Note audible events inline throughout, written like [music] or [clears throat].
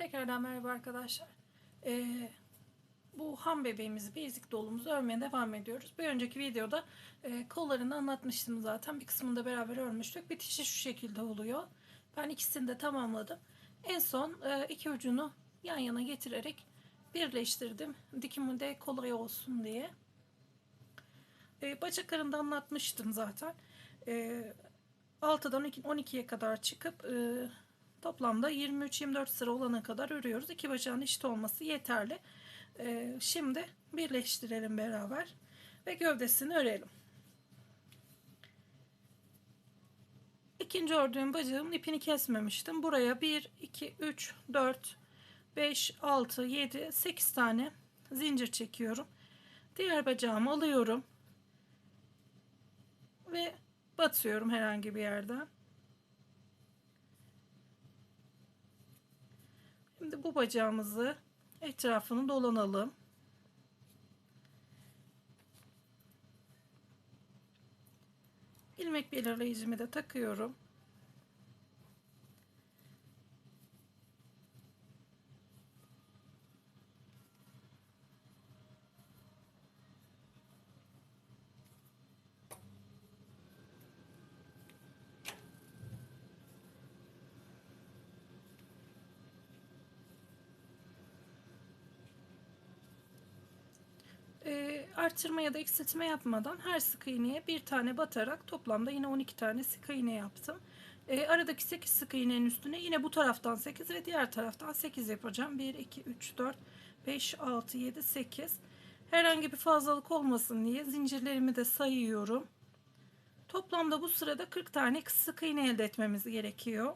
Tekrardan merhaba arkadaşlar. Ee, bu ham bebeğimizi, bezik dolumuzu örmeye devam ediyoruz. Bir önceki videoda e, kollarını anlatmıştım zaten. Bir kısmını da beraber örmüştük. Bitişi şu şekilde oluyor. Ben ikisini de tamamladım. En son e, iki ucunu yan yana getirerek birleştirdim. Dikimi de kolay olsun diye. E, bacaklarını da anlatmıştım zaten. E, 6'dan 12'ye kadar çıkıp e, toplamda 23-24 sıra olana kadar örüyoruz. İki bacağın eşit olması yeterli. E, şimdi birleştirelim beraber ve gövdesini örelim. İkinci ördüğüm bacağımın ipini kesmemiştim. Buraya 1, 2, 3, 4, 5, 6, 7, 8 tane zincir çekiyorum. Diğer bacağımı alıyorum ve batıyorum herhangi bir yerden. Şimdi bu bacağımızı etrafını dolanalım. İlmek belirleyicimi de takıyorum. Arttırma ya da eksiltme yapmadan her sık iğneye bir tane batarak toplamda yine 12 tane sık iğne yaptım. E, aradaki 8 sık iğnenin üstüne yine bu taraftan 8 ve diğer taraftan 8 yapacağım. 1, 2, 3, 4, 5, 6, 7, 8. Herhangi bir fazlalık olmasın diye zincirlerimi de sayıyorum. Toplamda bu sırada 40 tane sık iğne elde etmemiz gerekiyor.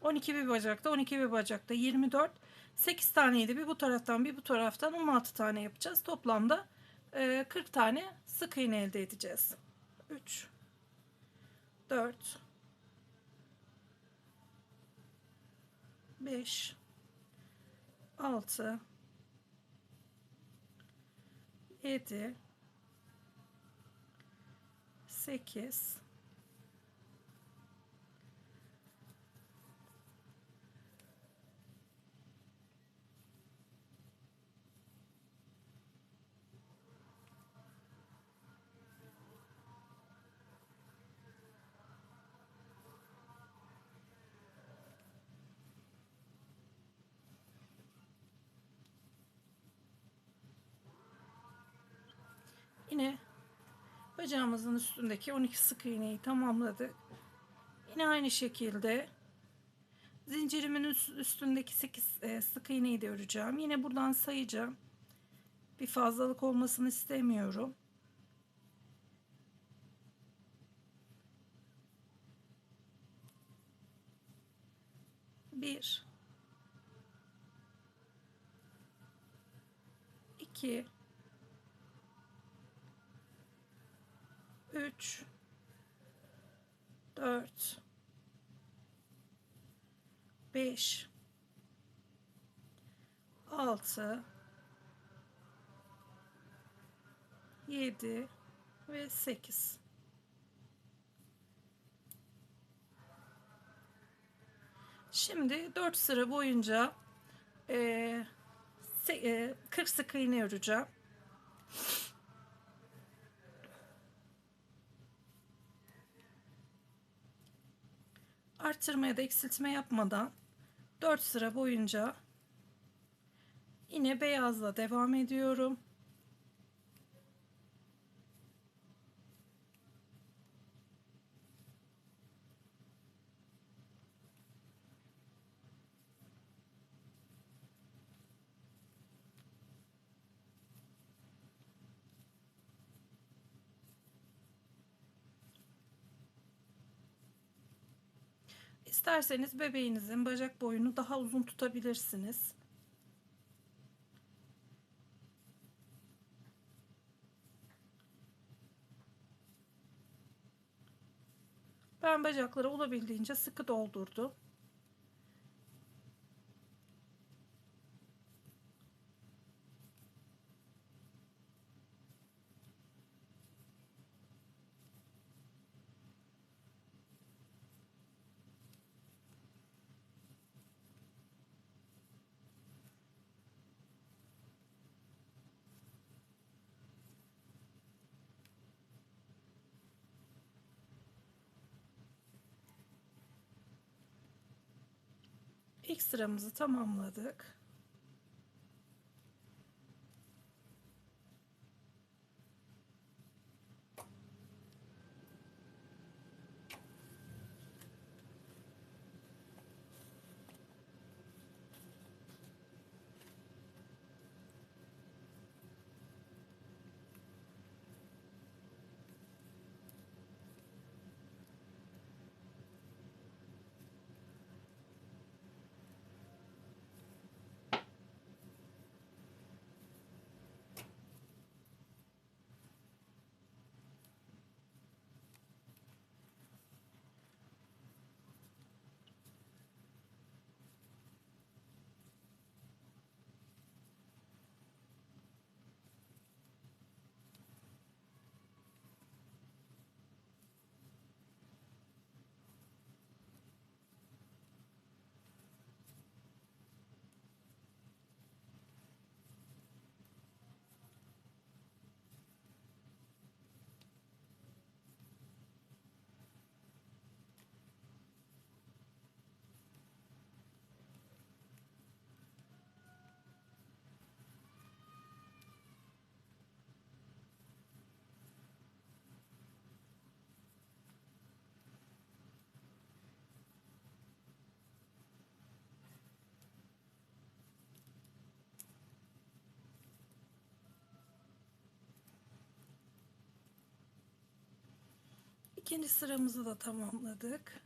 12 bir bacakta, 12 bir bacakta 24. 8 taneydi. Bir bu taraftan bir bu taraftan 16 tane yapacağız. Toplamda 40 tane sık iğne elde edeceğiz. 3 4 5 6 7 8 Yine bacağımızın üstündeki 12 sık iğneyi tamamladık. Yine aynı şekilde zincirimin üstündeki 8 e, sık iğneyi de öreceğim. Yine buradan sayacağım. Bir fazlalık olmasını istemiyorum. Bir, iki, 3 4 5 6 7 ve 8 Şimdi 4 sıra boyunca e, 40 sık iğne öreceğim. Arttırma ya da eksiltme yapmadan 4 sıra boyunca yine beyazla devam ediyorum. İsterseniz bebeğinizin bacak boyunu daha uzun tutabilirsiniz. Ben bacakları olabildiğince sıkı doldurdum. İlk sıramızı tamamladık. İkinci sıramızı da tamamladık.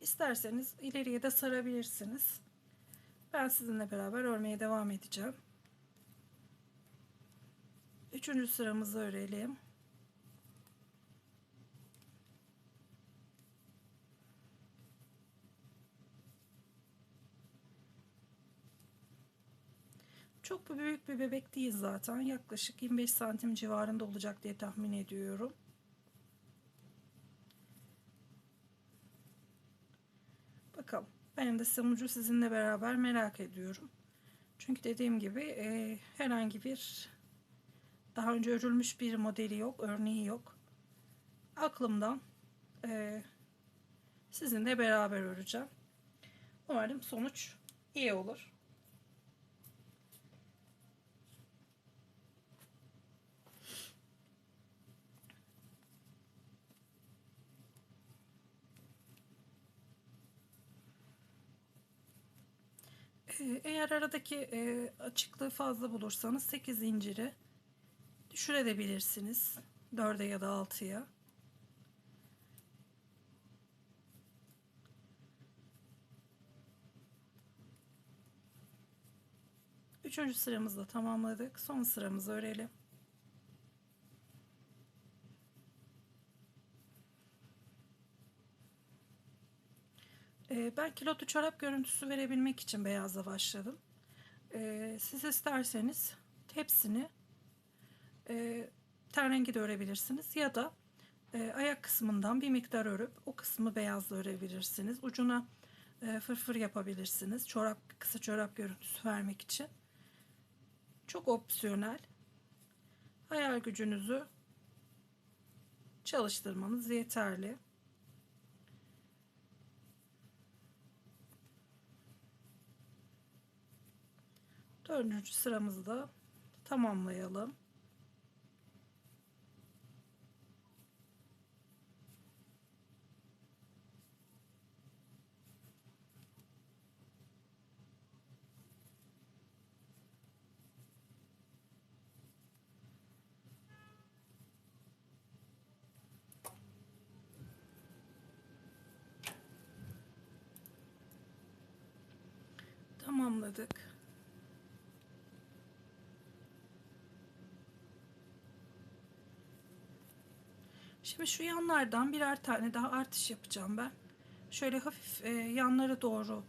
İsterseniz ileriye de sarabilirsiniz. Ben sizinle beraber örmeye devam edeceğim. Üçüncü sıramızı örelim. Çok büyük bir bebek değil zaten. Yaklaşık 25 santim civarında olacak diye tahmin ediyorum. Bakalım. Benim de sonucu sizinle beraber merak ediyorum. Çünkü dediğim gibi e, herhangi bir daha önce örülmüş bir modeli yok, örneği yok. Aklımdan e, sizinle beraber öreceğim. Umarım sonuç iyi olur. Eğer aradaki e, açıklığı fazla bulursanız 8 zinciri düşürebilirsiniz. 4'e ya da 6'ya. Üçüncü sıramızı da tamamladık. Son sıramızı örelim. Ben kilotlu çorap görüntüsü verebilmek için beyazla başladım. Ee, siz isterseniz hepsini e, ten rengi de örebilirsiniz ya da e, ayak kısmından bir miktar örüp o kısmı beyazla örebilirsiniz. Ucuna e, fırfır yapabilirsiniz. Çorap kısa çorap görüntüsü vermek için. Çok opsiyonel. Hayal gücünüzü çalıştırmanız yeterli. Dördüncü sıramızı da tamamlayalım. Tamamladık. Şimdi şu yanlardan birer tane daha artış yapacağım ben. Şöyle hafif e, yanlara doğru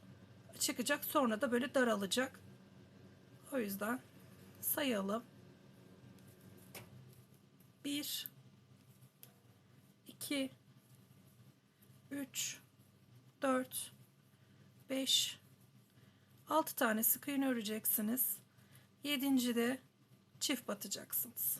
çıkacak. Sonra da böyle daralacak. O yüzden sayalım. 1 2 3 4 5 6 tane sık iğne öreceksiniz. 7. de çift batacaksınız.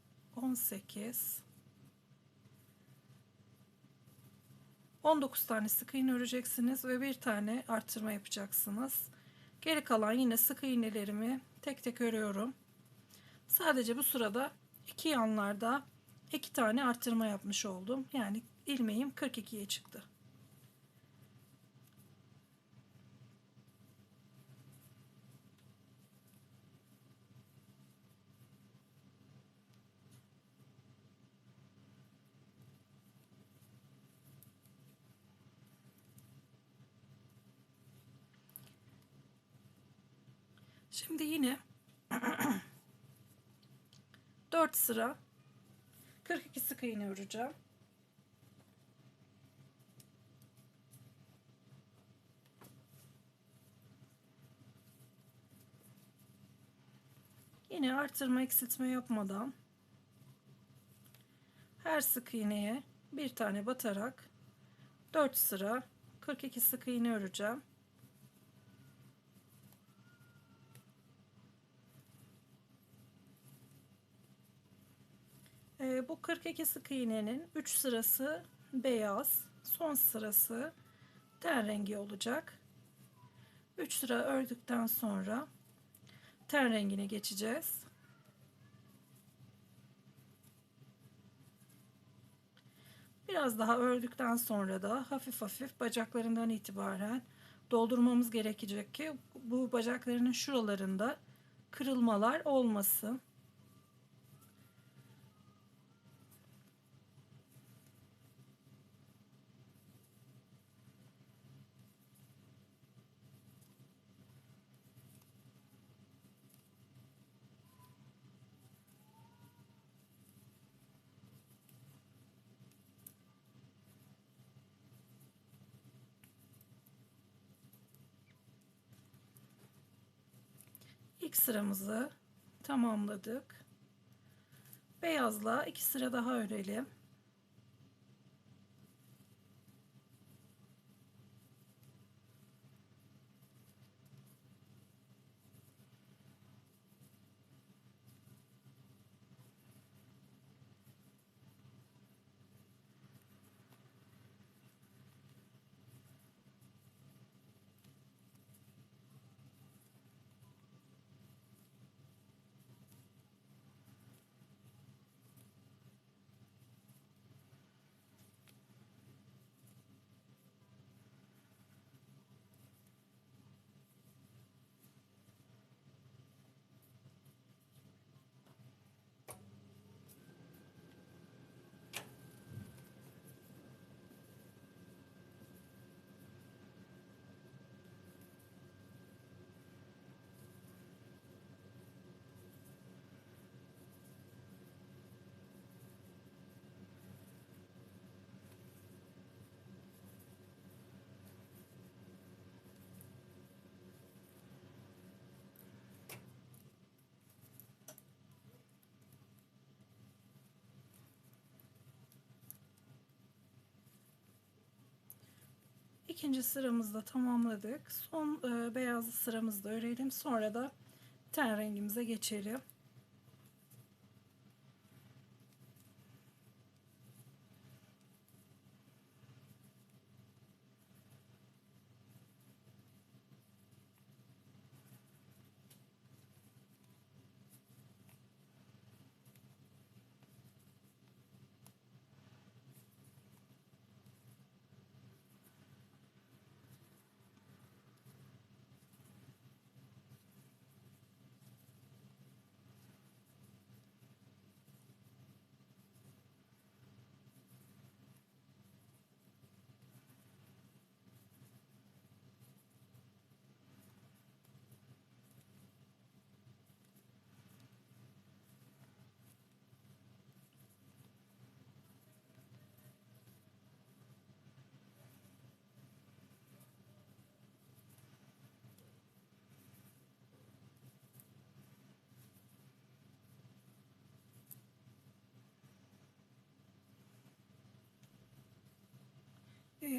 18 19 tane sık iğne öreceksiniz ve bir tane arttırma yapacaksınız. Geri kalan yine sık iğnelerimi tek tek örüyorum. Sadece bu sırada iki yanlarda iki tane arttırma yapmış oldum. Yani ilmeğim 42'ye çıktı. Şimdi yine [clears throat] 4 sıra 42 sık iğne öreceğim. Yine artırma eksiltme yapmadan her sık iğneye bir tane batarak 4 sıra 42 sık iğne öreceğim. Bu 42 sık iğnenin 3 sırası beyaz, son sırası ten rengi olacak. 3 sıra ördükten sonra ten rengine geçeceğiz. Biraz daha ördükten sonra da hafif hafif bacaklarından itibaren doldurmamız gerekecek ki bu bacaklarının şuralarında kırılmalar olmasın. İlk sıramızı tamamladık. Beyazla iki sıra daha örelim. İkinci sıramızda tamamladık. Son e, beyazlı sıramızda örelim. Sonra da ten rengimize geçelim.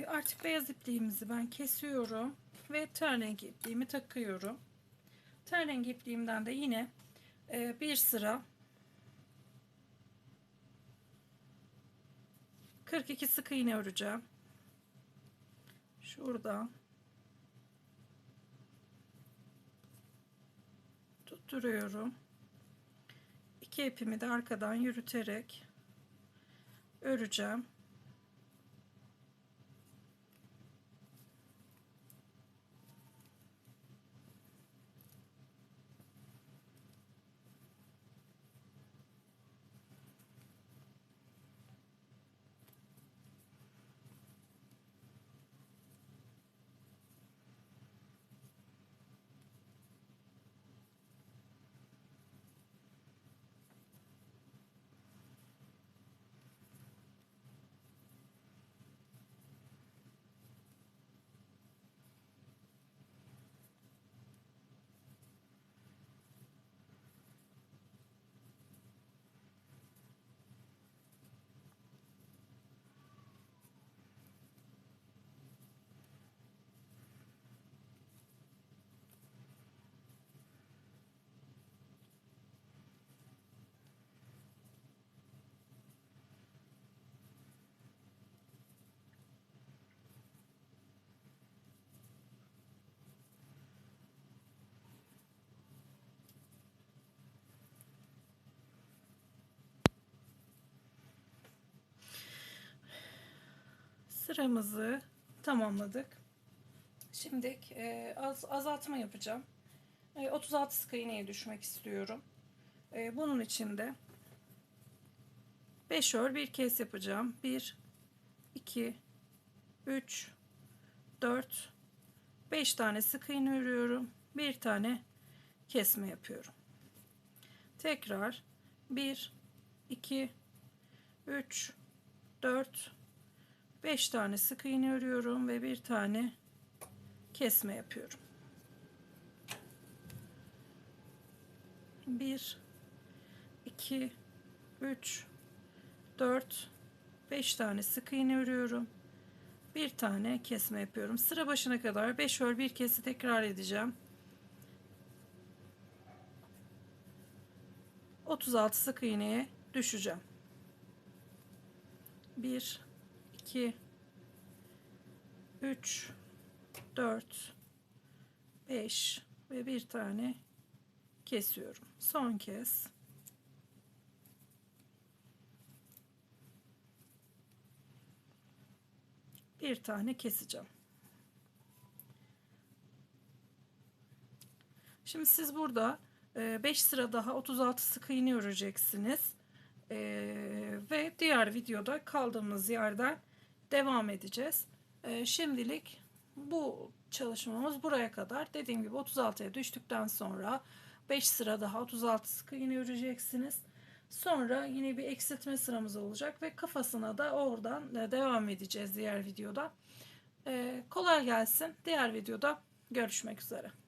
Artık beyaz ipliğimizi ben kesiyorum ve ten rengi ipliğimi takıyorum. Ten rengi ipliğimden de yine e, bir sıra 42 sık iğne öreceğim. Şuradan tutturuyorum. İki ipimi de arkadan yürüterek öreceğim. Sıramızı tamamladık. Şimdi e, az, azaltma yapacağım. E, 36 sık iğneye düşmek istiyorum. E, bunun için de 5 ör bir kez yapacağım. 1 2 3 4 5 tane sık iğne örüyorum. Bir tane kesme yapıyorum. Tekrar 1 2 3 4 5 tane sık iğne örüyorum ve bir tane kesme yapıyorum. 1 2 3 4 5 tane sık iğne örüyorum. Bir tane kesme yapıyorum. Sıra başına kadar 5 ör bir kesi tekrar edeceğim. 36 sık iğneye düşeceğim. 1 2 3 4 5 ve bir tane kesiyorum. Son kez. Bir tane keseceğim. Şimdi siz burada 5 sıra daha 36 sık iğne öreceksiniz. Ee, ve diğer videoda kaldığımız yerden devam edeceğiz. Ee, şimdilik bu çalışmamız buraya kadar. Dediğim gibi 36'ya düştükten sonra 5 sıra daha 36 sık iğne öreceksiniz. Sonra yine bir eksiltme sıramız olacak ve kafasına da oradan devam edeceğiz diğer videoda. Ee, kolay gelsin. Diğer videoda görüşmek üzere.